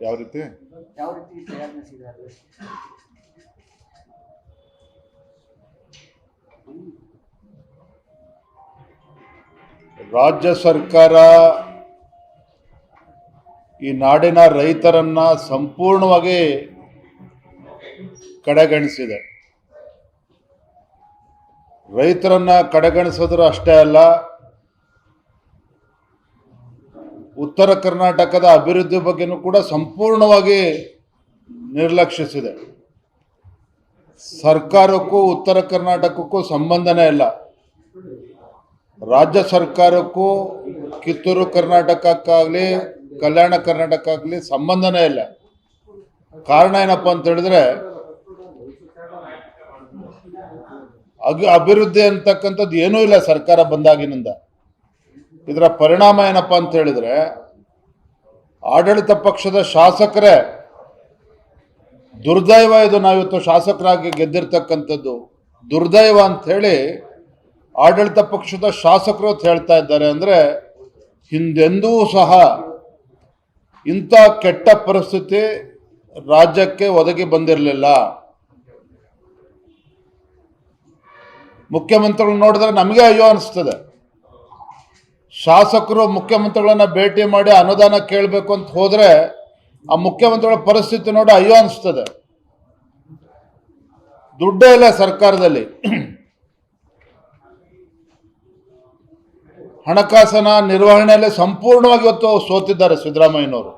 ಯಾವ ರೀತಿ? ಯಾವ ರಾಜ್ಯ ಸರ್ಕಾರ ಈ ನಾಡಿನ ರೈತರನ್ನ ಸಂಪೂರ್ಣವಾಗಿ ಕಡೆಗಣಿಸಿದೆ. ರೈತರನ್ನ ಕಡೆಗಣಿಸಿದ್ರು ಅಷ್ಟೇ ಅಲ್ಲ ಉತ್ತರ ಕರ್ನಾಟಕದ ಅಭಿವೃದ್ಧಿ ಬಗ್ಗೆನೂ ಕೂಡ ಸಂಪೂರ್ಣವಾಗಿ ನಿರ್ಲಕ್ಷಿಸಿದೆ. ಸರ್ಕಾರಕ್ಕೂ ಉತ್ತರ ಕರ್ನಾಟಕಕ್ಕೂ ಸಂಬಂಧನೇ ಇಲ್ಲ. ರಾಜ್ಯ ಸರ್ಕಾರಕ್ಕೂ ಕಿತ್ತೂರು ಕರ್ನಾಟಕಕ್ಕಾಗಲಿ, ಕಲ್ಯಾಣ ಕರ್ನಾಟಕಕ್ಕಾಗಲಿ ಸಂಬಂಧನೇ ಇಲ್ಲ. ಕಾರಣ ಏನಪ್ಪ ಅಂತ ಹೇಳಿದ್ರೆ, ಅಗಿ ಅಭಿವೃದ್ಧಿ ಅಂತಕ್ಕಂಥದ್ದು ಏನೂ ಇಲ್ಲ ಸರ್ಕಾರ ಬಂದಾಗಿನಿಂದ. ಇದರ ಪರಿಣಾಮ ಏನಪ್ಪ ಅಂತ ಹೇಳಿದ್ರೆ ಆಡಳಿತ ಪಕ್ಷದ ಶಾಸಕರೇ, ದುರ್ದೈವ ಇದು ನಾವಿವತ್ತು ಶಾಸಕರಾಗಿ ಗೆದ್ದಿರ್ತಕ್ಕಂಥದ್ದು. ದುರ್ದೈವ ಹೇಳಿ ಆಡಳಿತ ಪಕ್ಷದ ಶಾಸಕರು ಅಂತ ಹೇಳ್ತಾ ಇದ್ದಾರೆ ಅಂದ್ರೆ, ಹಿಂದೆಂದೂ ಸಹ ಇಂಥ ಕೆಟ್ಟ ಪರಿಸ್ಥಿತಿ ರಾಜ್ಯಕ್ಕೆ ಒದಗಿ ಬಂದಿರಲಿಲ್ಲ. ಮುಖ್ಯಮಂತ್ರಿಗಳು ನೋಡಿದ್ರೆ ನಮಗೆ ಅಯ್ಯೋ ಅನಿಸ್ತದೆ. ಶಾಸಕರು ಮುಖ್ಯಮಂತ್ರಿಗಳನ್ನ ಭೇಟಿ ಮಾಡಿ ಅನುದಾನ ಕೇಳಬೇಕು ಅಂತ ಹೋದ್ರೆ ಆ ಮುಖ್ಯಮಂತ್ರಿಗಳ ಪರಿಸ್ಥಿತಿ ನೋಡಿ ಅಯ್ಯೋ ಅನಿಸ್ತದೆ. ದುಡ್ಡೇ ಇಲ್ಲ ಸರ್ಕಾರದಲ್ಲಿ. ಹಣಕಾಸಿನ ನಿರ್ವಹಣೆಯಲ್ಲಿ ಸಂಪೂರ್ಣವಾಗಿ ಇವತ್ತು ಸೋತಿದ್ದಾರೆ ಸಿದ್ದರಾಮಯ್ಯನವರು.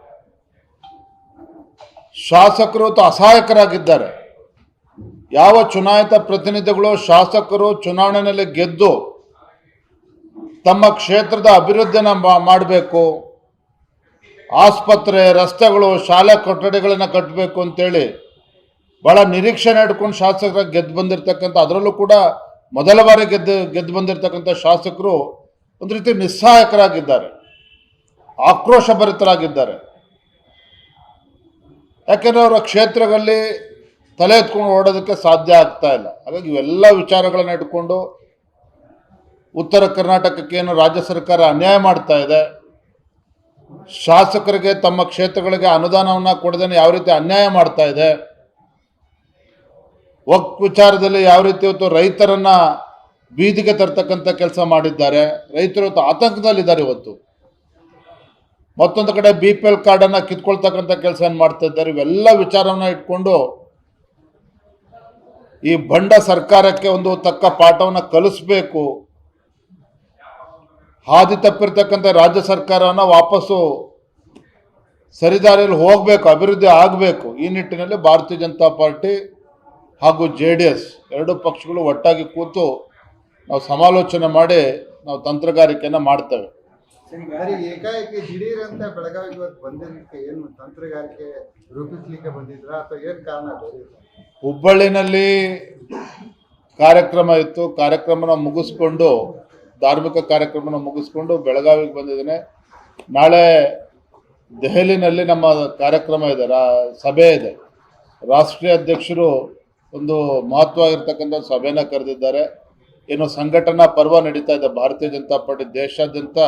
ಶಾಸಕರು ಅಸಹಾಯಕರಾಗಿದ್ದಾರೆ. ಯಾವ ಚುನಾಯಿತ ಪ್ರತಿನಿಧಿಗಳು ಶಾಸಕರು ಚುನಾವಣೆಯಲ್ಲಿ ಗೆದ್ದು ತಮ್ಮ ಕ್ಷೇತ್ರದ ಅಭಿವೃದ್ಧಿನ ಮಾಡಬೇಕು. ಆಸ್ಪತ್ರೆ, ರಸ್ತೆಗಳು, ಶಾಲೆ ಕೊಠಡಿಗಳನ್ನು ಕಟ್ಟಬೇಕು ಅಂತೇಳಿ ಭಾಳ ನಿರೀಕ್ಷೆ ಇಟ್ಕೊಂಡು ಶಾಸಕರ ಗೆದ್ದು ಬಂದಿರತಕ್ಕಂಥ, ಅದರಲ್ಲೂ ಕೂಡ ಮೊದಲ ಬಾರಿ ಗೆದ್ದು ಗೆದ್ದು ಬಂದಿರತಕ್ಕಂಥ ಶಾಸಕರು ಒಂದು ರೀತಿ ನಿಸ್ಸಹಾಯಕರಾಗಿದ್ದಾರೆ. ಆಕ್ರೋಶ ಭರಿತರಾಗಿದ್ದಾರೆ ಯಾಕೆಂದ್ರೆ ಅವರ ಕ್ಷೇತ್ರಗಳಲ್ಲಿ ತಲೆ ಎತ್ಕೊಂಡು ಓಡೋದಕ್ಕೆ ಸಾಧ್ಯ ಆಗ್ತಾ ಇಲ್ಲ. ಹಾಗಾಗಿ ಇವೆಲ್ಲ ವಿಚಾರಗಳನ್ನು ಇಟ್ಕೊಂಡು ಉತ್ತರ ಕರ್ನಾಟಕಕ್ಕೆ ಏನು ರಾಜ್ಯ ಸರ್ಕಾರ ಅನ್ಯಾಯ ಮಾಡ್ತಾ ಇದೆ. ಶಾಸಕರಿಗೆ ತಮ್ಮ ಕ್ಷೇತ್ರಗಳಿಗೆ ಅನುದಾನವನ್ನು ಕೊಡದೇ ಯಾವ ರೀತಿ ಅನ್ಯಾಯ ಮಾಡ್ತಾ ಇದೆ. ಒಕ್ ವಿಚಾರದಲ್ಲಿ ಯಾವ ರೀತಿ ಇವತ್ತು ರೈತರನ್ನ ಬೀದಿಗೆ ತರ್ತಕ್ಕಂಥ ಕೆಲಸ ಮಾಡಿದ್ದಾರೆ. ರೈತರು ಇವತ್ತು ಆತಂಕದಲ್ಲಿದ್ದಾರೆ ಇವತ್ತು. ಮತ್ತೊಂದು ಕಡೆ ಬಿ ಪಿ ಎಲ್ ಕಾರ್ಡನ್ನು ಕಿತ್ಕೊಳ್ತಕ್ಕಂಥ ಕೆಲಸ ಮಾಡ್ತಾ ಇದ್ದಾರೆ. ಇವೆಲ್ಲ ವಿಚಾರವನ್ನ ಇಟ್ಕೊಂಡು ಈ ಬಂಡ ಸರ್ಕಾರಕ್ಕೆ ಒಂದು ತಕ್ಕ ಪಾಠವನ್ನು ಕಲಿಸ್ಬೇಕು. ಹಾದಿ ತಪ್ಪಿರ್ತಕ್ಕಂಥ ರಾಜ್ಯ ಸರ್ಕಾರನ ವಾಪಸ್ಸು ಸರಿದಾರಿಯಲ್ಲಿ ಹೋಗಬೇಕು ಅಭಿವೃದ್ಧಿ ಆಗಬೇಕು ಈ ನಿಟ್ಟಿನಲ್ಲಿ ಭಾರತೀಯ ಜನತಾ ಪಾರ್ಟಿ ಹಾಗೂ ಜೆ ಡಿ ಎಸ್ ಎರಡೂ ಪಕ್ಷಗಳು ಒಟ್ಟಾಗಿ ಕೂತು ನಾವು ಸಮಾಲೋಚನೆ ಮಾಡಿ ನಾವು ತಂತ್ರಗಾರಿಕೆಯನ್ನು ಮಾಡ್ತೇವೆ. ಏಕಾಏಕಿ ದಿಢೀರ್ ಅಂತ ಬೆಳಗಾವಿಗೆ ಇವತ್ತು ಬಂದಿದ್ದಕ್ಕೆ ಏನು ತಂತ್ರಗಾರಿಕೆ ರೂಪಿಸ್ಲಿಕ್ಕೆ ಬಂದಿದ್ರ ಅಥವಾ ಏನು ಕಾರಣ ಹುಬ್ಬಳ್ಳಿನಲ್ಲಿ ಕಾರ್ಯಕ್ರಮ ಇತ್ತು ಕಾರ್ಯಕ್ರಮನ ಮುಗಿಸ್ಕೊಂಡು ಧಾರ್ಮಿಕ ಕಾರ್ಯಕ್ರಮನ ಮುಗಿಸ್ಕೊಂಡು ಬೆಳಗಾವಿಗೆ ಬಂದಿದ್ದೇನೆ. ನಾಳೆ ದೆಹಲಿನಲ್ಲಿ ನಮ್ಮ ಕಾರ್ಯಕ್ರಮ ಇದೆ, ರಾ, ಸಭೆ ಇದೆ. ರಾಷ್ಟ್ರೀಯ ಅಧ್ಯಕ್ಷರು ಒಂದು ಮಹತ್ವ ಮಹತ್ವವಾಗಿರ್ತಕ್ಕಂಥ ಸಭೆನ ಕರೆದಿದ್ದಾರೆ. ಏನು ಸಂಘಟನಾ ಪರ್ವ ನಡೀತಾ ಇದೆ, ಭಾರತೀಯ ಜನತಾ ಪಾರ್ಟಿ ದೇಶಾದ್ಯಂತ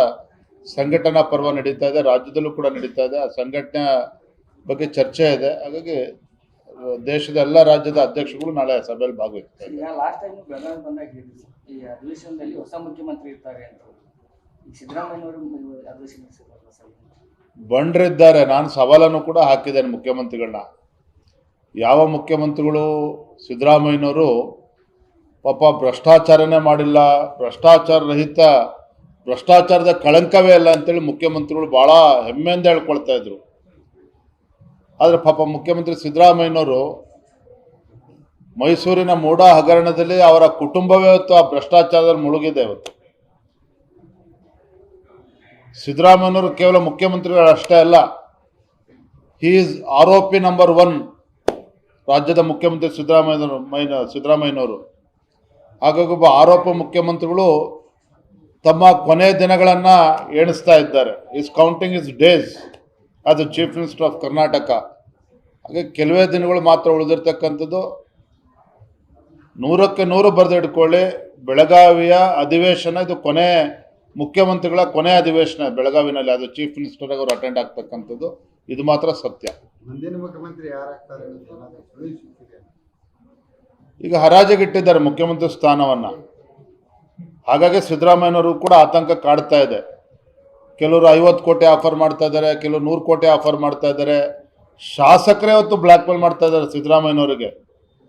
ಸಂಘಟನಾ ಪರ್ವ ನಡೀತಾ ಇದೆ, ರಾಜ್ಯದಲ್ಲೂ ಕೂಡ ನಡೀತಾ ಇದೆ. ಆ ಸಂಘಟನೆ ಬಗ್ಗೆ ಚರ್ಚೆ ಇದೆ. ಹಾಗಾಗಿ ದೇಶದ ಎಲ್ಲ ರಾಜ್ಯದ ಅಧ್ಯಕ್ಷಗಳು ನಾಳೆ ಸಭೆಯಲ್ಲಿ ಭಾಗವಹಿಸ್ತಾರೆ. ಇದ್ದಾರೆ ಈಗ ಲಾಸ್ಟ್ ಟೈಮ್ ಬೆಳಗಾವಿ ಬಂದಾಗ ಹೇಳಿದ್ರು ಸರ್, ಈ ಅಧಿವೇಶನದಲ್ಲಿ ಹೊಸ ಮುಖ್ಯಮಂತ್ರಿ ಇರ್ತಾರೆ ಅಂತ ಈಗ ಸಿದ್ದರಾಮಯ್ಯನವರು ಅಧಿವೇಶನ ನಡೆಸಿದ್ರಲ್ಲ ಸರ್? ಬಂಡ್ರಿದ್ದಾರೆ ನಾನು ಸವಾಲನ್ನು ಕೂಡ ಹಾಕಿದ್ದೇನೆ ಮುಖ್ಯಮಂತ್ರಿಗಳನ್ನ. ಯಾವ ಮುಖ್ಯಮಂತ್ರಿಗಳು? ಸಿದ್ದರಾಮಯ್ಯನವರು ಪಾಪ ಭ್ರಷ್ಟಾಚಾರನೇ ಮಾಡಿಲ್ಲ ಭ್ರಷ್ಟಾಚಾರ ರಹಿತ ಭ್ರಷ್ಟಾಚಾರದ ಕಳಂಕವೇ ಇಲ್ಲ ಅಂತೇಳಿ ಮುಖ್ಯಮಂತ್ರಿಗಳು ಭಾಳ ಹೆಮ್ಮೆಯಿಂದ ಹೇಳ್ಕೊಳ್ತಾ ಇದ್ರು. ಆದರೆ ಪಾಪ ಮುಖ್ಯಮಂತ್ರಿ ಸಿದ್ದರಾಮಯ್ಯನವರು ಮೈಸೂರಿನ ಮೂಡ ಹಗರಣದಲ್ಲಿ ಅವರ ಕುಟುಂಬವೇ ಇವತ್ತು ಆ ಭ್ರಷ್ಟಾಚಾರದಲ್ಲಿ ಮುಳುಗಿದೆ ಇವತ್ತು. ಸಿದ್ದರಾಮಯ್ಯನವರು ಕೇವಲ ಮುಖ್ಯಮಂತ್ರಿಗಳಷ್ಟೇ ಅಲ್ಲ ಈಸ್ ಆರೋಪಿ ನಂಬರ್ ಒನ್ ರಾಜ್ಯದ ಮುಖ್ಯಮಂತ್ರಿ ಸಿದ್ದರಾಮಯ್ಯನವರು ಮೈನ ಸಿದ್ದರಾಮಯ್ಯನವರು. ಹಾಗಾಗಿ ಒಬ್ಬ ಆರೋಪ ಮುಖ್ಯಮಂತ್ರಿಗಳು ತಮ್ಮ ಕೊನೆಯ ದಿನಗಳನ್ನು ಎಣಿಸ್ತಾ ಇದ್ದಾರೆ. He's counting his days as a chief minister of Karnataka ಹಾಗೆ ಕೆಲವೇ ದಿನಗಳು ಮಾತ್ರ ಉಳಿದಿರ್ತಕ್ಕಂಥದ್ದು. ನೂರಕ್ಕೆ ನೂರು ಬರೆದಿಟ್ಕೊಳ್ಳಿ ಬೆಳಗಾವಿಯ ಅಧಿವೇಶನ ಇದು ಕೊನೆ ಮುಖ್ಯಮಂತ್ರಿಗಳ ಕೊನೆ ಅಧಿವೇಶನ ಬೆಳಗಾವಿನಲ್ಲಿ ಅದು ಚೀಫ್ ಮಿನಿಸ್ಟರ್ ಅವರು ಅಟೆಂಡ್ ಆಗ್ತಕ್ಕಂಥದ್ದು. ಇದು ಮಾತ್ರ ಸತ್ಯ. ಈಗ ಹರಾಜಿಗಿಟ್ಟಿದ್ದಾರೆ ಮುಖ್ಯಮಂತ್ರಿ ಸ್ಥಾನವನ್ನ. ಹಾಗಾಗಿ ಸಿದ್ದರಾಮಯ್ಯನವರು ಕೂಡ ಆತಂಕ ಕಾಡ್ತಾ ಇದೆ. ಕೆಲವರು ಐವತ್ತು ಕೋಟಿ ಆಫರ್ ಮಾಡ್ತಾ ಇದ್ದಾರೆ ಕೆಲವರು ನೂರು ಕೋಟಿ ಆಫರ್ ಮಾಡ್ತಾ ಇದ್ದಾರೆ. ಶಾಸಕರೇ ಹೊತ್ತು ಬ್ಲ್ಯಾಕ್ ಮೇಲ್ ಮಾಡ್ತಾ ಇದ್ದಾರೆ ಸಿದ್ದರಾಮಯ್ಯನವರಿಗೆ.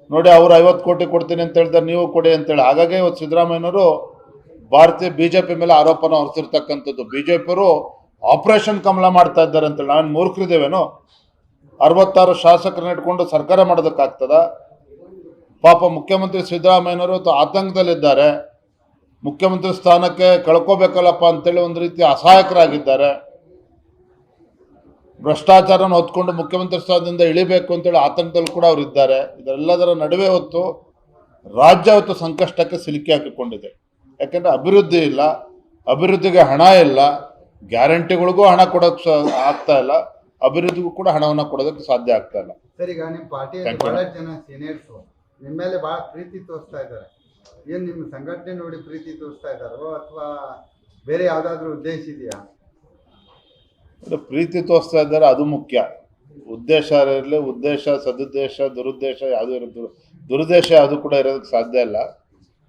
ನೋಡಿ, ಅವ್ರು ಐವತ್ತು ಕೋಟಿ ಕೊಡ್ತೀನಿ ಅಂತ ಹೇಳ್ತಾರೆ, ನೀವು ಕೊಡಿ ಅಂತೇಳಿ ಹಾಗಾಗಿ ಇವತ್ತು ಸಿದ್ದರಾಮಯ್ಯನವರು ಭಾರತೀಯ ಬಿ ಜೆ ಪಿ ಮೇಲೆ ಆರೋಪನ ಹೊರಿಸಿರ್ತಕ್ಕಂಥದ್ದು. ಬಿ ಜೆ ಪಿಯವರು ಆಪರೇಷನ್ ಕಮಲ ಮಾಡ್ತಾ ಇದ್ದಾರೆ ಅಂತೇಳಿ ನಾವೇನು ಮೂರ್ಖರಿದ್ದೇವೇನೋ? ಅರವತ್ತಾರು ಶಾಸಕರನ್ನ ಇಟ್ಕೊಂಡು ಸರ್ಕಾರ ಮಾಡೋದಕ್ಕಾಗ್ತದ? ಪಾಪ ಮುಖ್ಯಮಂತ್ರಿ ಸಿದ್ದರಾಮಯ್ಯನವರು ಆತಂಕದಲ್ಲಿದ್ದಾರೆ. ಮುಖ್ಯಮಂತ್ರಿ ಸ್ಥಾನಕ್ಕೆ ಕಳ್ಕೋಬೇಕಲ್ಲಪ್ಪ ಅಂತೇಳಿ ಒಂದು ರೀತಿ ಅಸಹಾಯಕರಾಗಿದ್ದಾರೆ. ಭ್ರಷ್ಟಾಚಾರನ ಹೊತ್ಕೊಂಡು ಮುಖ್ಯಮಂತ್ರಿ ಸ್ಥಾನದಿಂದ ಇಳಿಬೇಕು ಅಂತೇಳಿ ಆತಂಕದಲ್ಲಿ ಕೂಡ ಅವರು ಇದ್ದಾರೆ. ಇದೆಲ್ಲದರ ನಡುವೆ ಹೊತ್ತು ರಾಜ್ಯ ಹೊತ್ತು ಸಂಕಷ್ಟಕ್ಕೆ ಸಿಲುಕಿ ಹಾಕಿಕೊಂಡಿದೆ. ಯಾಕೆಂದರೆ ಅಭಿವೃದ್ಧಿ ಇಲ್ಲ ಅಭಿವೃದ್ಧಿಗೆ ಹಣ ಇಲ್ಲ ಗ್ಯಾರಂಟಿಗಳಿಗೂ ಹಣ ಕೊಡೋಕೆ ಆಗ್ತಾ ಇಲ್ಲ ಅಭಿವೃದ್ಧಿಗೂ ಕೂಡ ಹಣವನ್ನು ಕೊಡೋದಕ್ಕೆ ಸಾಧ್ಯ ಆಗ್ತಾ ಇಲ್ಲ. ಸರ್ ಈಗ ನಿಮ್ಮ ಪಾರ್ಟಿಯಲ್ಲಿ ಬಹಳಷ್ಟು ಜನ ಸೀನಿಯರ್ಸ್ ನಿಮ್ಮ ಮೇಲೆ ಬಹಳ ಪ್ರೀತಿ ತೋರಿಸ್ತಾ ಇದ್ದಾರೆ. ಏನು ನಿಮ್ಮ ಸಂಘಟನೆ ನೋಡಿ ಪ್ರೀತಿ ತೋರಿಸ್ತಾ ಇದ್ದಾರೋ ಅಥವಾ ಬೇರೆ ಯಾವುದಾದ್ರೂ ಉದ್ದೇಶ ಇದೆಯಾ? ಅಂದ್ರೆ ಪ್ರೀತಿ ತೋರಿಸ್ತಾ ಇದ್ದಾರೆ, ಅದು ಮುಖ್ಯ. ಉದ್ದೇಶ ಇರಲಿ, ಉದ್ದೇಶ, ಸದುದ್ದೇಶ, ದುರುದ್ದೇಶ ಯಾವುದೂ ಇರೋದು ದುರುದ್ದೇಶ ಯಾವುದು ಕೂಡ ಇರೋದಕ್ಕೆ ಸಾಧ್ಯ ಇಲ್ಲ.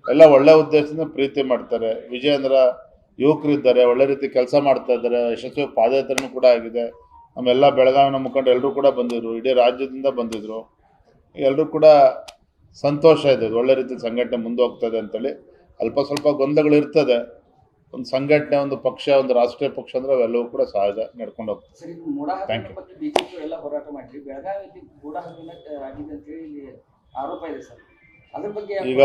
ಎಲ್ಲ ಒಳ್ಳೆ ಉದ್ದೇಶದಿಂದ ಪ್ರೀತಿ ಮಾಡ್ತಾರೆ. ವಿಜಯೇಂದ್ರ ಯುವಕರಿದ್ದಾರೆ ಒಳ್ಳೆ ರೀತಿ ಕೆಲಸ ಮಾಡ್ತಾ ಇದ್ದಾರೆ, ಯಶಸ್ವಿ ಪಾದಯಾತ್ರೆನೂ ಕೂಡ ಆಗಿದೆ. ನಮ್ಮೆಲ್ಲ ಬೆಳಗಾವಿನ ಮುಖಂಡ ಎಲ್ಲರೂ ಕೂಡ ಬಂದಿದ್ರು, ಇಡೀ ರಾಜ್ಯದಿಂದ ಬಂದಿದ್ರು. ಎಲ್ಲರೂ ಕೂಡ ಸಂತೋಷ ಇದೆ, ಒಳ್ಳೆ ರೀತಿ ಸಂಘಟನೆ ಮುಂದೆ ಹೋಗ್ತದೆ ಅಂತೇಳಿ. ಅಲ್ಪ ಸ್ವಲ್ಪ ಗೊಂದಲಗಳು ಇರ್ತದೆ. ಒಂದು ಸಂಘಟನೆ ಒಂದು ಪಕ್ಷ ಒಂದು ರಾಷ್ಟ್ರೀಯ ಪಕ್ಷ ಅಂದ್ರೆ ಅವೆಲ್ಲವೂ ಕೂಡ ಸಹಜ ನಡ್ಕೊಂಡು ಹೋಗ್ತದೆ. ಸರ್ ಇದು ಮೂಡ Thank ಹಗರಣ ಬಿಜೆಪಿ ಎಲ್ಲ ಹೋರಾಟ ಮಾಡಿರಿ ಬೆಳಗಾವಿಯಲ್ಲಿ ಮೂಡ ಹಗರಣ ಆಗಿದೆ ಅಂತ ಹೇಳಿ ಆರೋಪ ಇದೆ ಸರ್. ಅದ್ರ ಬಗ್ಗೆ ಈಗ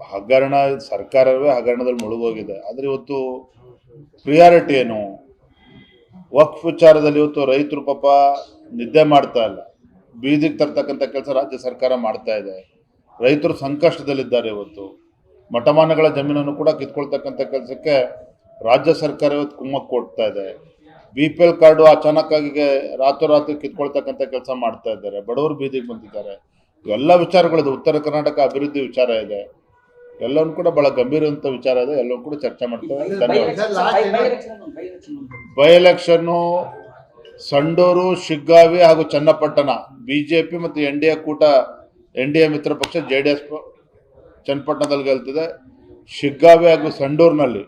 ಹಗರಣ ಸರ್ಕಾರವೇ ಹಗರಣದಲ್ಲಿ ಮುಳುಗೋಗಿದೆ. ಆದರೆ ಇವತ್ತು ಪ್ರಿಯಾರಿಟಿ ಏನು? ವಕ್ಫ್ ವಿಚಾರದಲ್ಲಿ ಇವತ್ತು ರೈತರು ಪಾಪ ನಿದ್ದೆ ಮಾಡ್ತಾ ಇಲ್ಲ. ಬೀದಿಗೆ ತರ್ತಕ್ಕಂಥ ಕೆಲಸ ರಾಜ್ಯ ಸರ್ಕಾರ ಮಾಡ್ತಾ ಇದೆ. ರೈತರು ಸಂಕಷ್ಟದಲ್ಲಿದ್ದಾರೆ ಇವತ್ತು. ಮಠಮಾನಗಳ ಜಮೀನನ್ನು ಕೂಡ ಕಿತ್ಕೊಳ್ತಕ್ಕಂಥ ಕೆಲಸಕ್ಕೆ ರಾಜ್ಯ ಸರ್ಕಾರ ಇವತ್ತು ಕುಮ್ಮಕ್ಕು ಕೊಡ್ತಾ ಇದೆ. ಬಿ ಪಿ ಎಲ್ ಕಾರ್ಡು ಅಚಾನಕ್ಕಾಗಿ ರಾತ್ರೋರಾತ್ರಿ ಕಿತ್ಕೊಳ್ತಕ್ಕಂಥ ಕೆಲಸ ಮಾಡ್ತಾ ಇದ್ದಾರೆ. ಬಡವರು ಬೀದಿಗೆ ಬಂದಿದ್ದಾರೆ. ಇವೆಲ್ಲ ವಿಚಾರಗಳಿದೆ. ಉತ್ತರ ಕರ್ನಾಟಕ ಅಭಿವೃದ್ಧಿ ವಿಚಾರ ಇದೆ. ಎಲ್ಲವೂ ಕೂಡ ಬಹಳ ಗಂಭೀರವಂತ ವಿಚಾರ ಇದೆ. ಎಲ್ಲವೂ ಕೂಡ ಚರ್ಚೆ ಮಾಡ್ತೇವೆ. ಧನ್ಯವಾದ. ಬೈ ಎಲೆಕ್ಷನ್ನು ಸಂಡೂರು ಶಿಗ್ಗಾವಿ ಹಾಗೂ ಚನ್ನಪಟ್ಟಣ ಬಿಜೆಪಿ ಮತ್ತು ಎನ್ ಡಿ ಎ ಕೂಟ ಎನ್ ಡಿ ಎ ಮಿತ್ರ ಪಕ್ಷ ಜೆ ಡಿ ಎಸ್ ಚನ್ನಪಟ್ಟಣದಲ್ಲಿ ಗೆಲ್ತಿದೆ. ಶಿಗ್ಗಾವಿ ಹಾಗೂ ಸಂಡೂರ್ನಲ್ಲಿ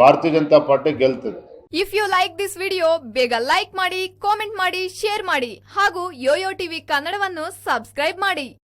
Bharatiya Janata Party ಗೆಲ್ತದೆ. If you like this video ಬೇಗ ಲೈಕ್ ಮಾಡಿ ಕಾಮೆಂಟ್ ಮಾಡಿ ಶೇರ್ ಮಾಡಿ ಹಾಗೂ ಯೋಯೋ ಟಿವಿ ಕನ್ನಡವನ್ನು ಸಬ್ಸ್ಕ್ರೈಬ್ ಮಾಡಿ.